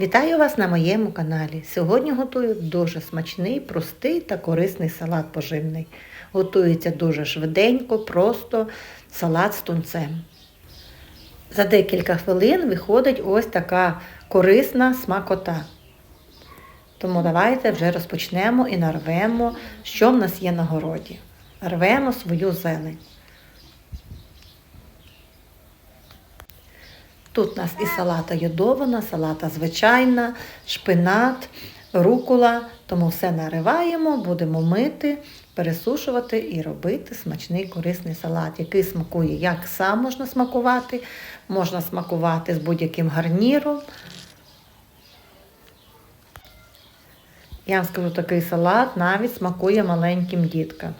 Вітаю вас на моєму каналі. Сьогодні готую дуже смачний, простий та корисний салат поживний. Готується дуже швиденько, просто салат з тунцем. За декілька хвилин виходить ось така корисна смакота. Тому давайте вже розпочнемо і нарвемо, що в нас є на городі. Рвемо свою зелень. Тут у нас і салата йодована, салата звичайна, шпинат, рукола. Тому все нариваємо, будемо мити, пересушувати і робити смачний корисний салат, який смакує як сам можна смакувати, можна смакувати з будь-яким гарніром. Я вам скажу, такий салат навіть смакує маленьким діткам.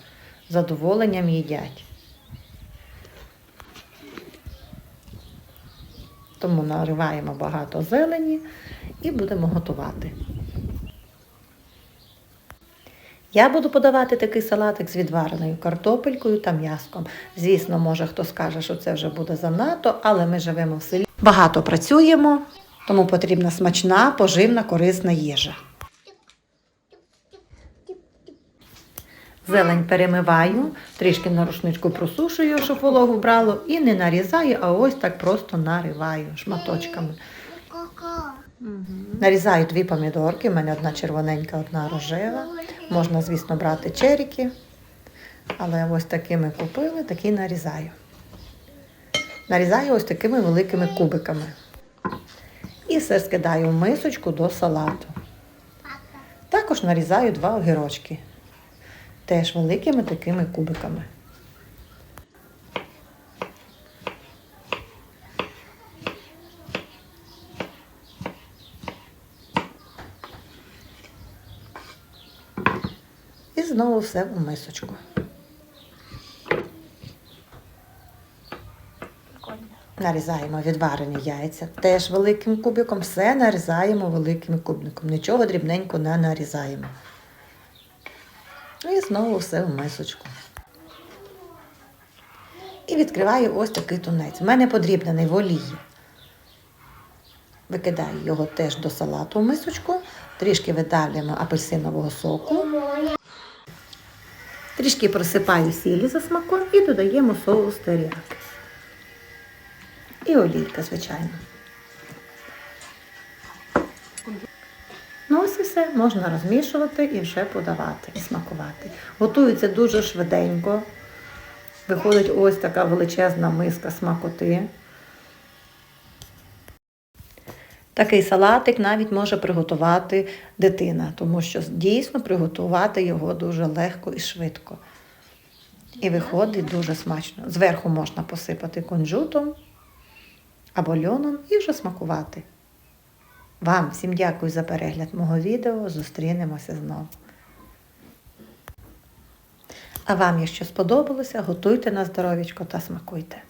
Задоволенням їдять. Тому нариваємо багато зелені і будемо готувати. Я буду подавати такий салатик з відвареною картопелькою та м'яском. Звісно, може хто скаже, що це вже буде занадто, але ми живемо в селі. Багато працюємо, тому потрібна смачна, поживна, корисна їжа. Зелень перемиваю, трішки на рушничку просушую, щоб вологу брало, і не нарізаю, а ось так просто нариваю шматочками. Нарізаю дві помідорки, в мене одна червоненька, одна рожева. Можна, звісно, брати черіки, але ось такими купили, такі нарізаю. Нарізаю ось такими великими кубиками. І все скидаю в мисочку до салату. Також нарізаю два огірочки. Теж великими такими кубиками. І знову все в мисочку. Нарізаємо відварені яйця. Теж великим кубиком. Все нарізаємо великим кубиком. Нічого дрібненько не нарізаємо. І знову все в мисочку. І відкриваю ось такий тунець. У мене подрібнений в олії. Викидаю його теж до салату в мисочку, трішки видалюємо апельсинового соку, трішки просипаю сілі за смаком і додаємо соус теріяки. І олійка, звичайно. Все, можна розмішувати і вже подавати і смакувати. Готується дуже швиденько. Виходить ось така величезна миска смакоти. Такий салатик навіть може приготувати дитина, тому що дійсно приготувати його дуже легко і швидко. І виходить дуже смачно. Зверху можна посипати кунжутом або льоном і вже смакувати. Вам всім дякую за перегляд мого відео. Зустрінемося знову. А вам, якщо сподобалося, готуйте на здоров'ячко та смакуйте.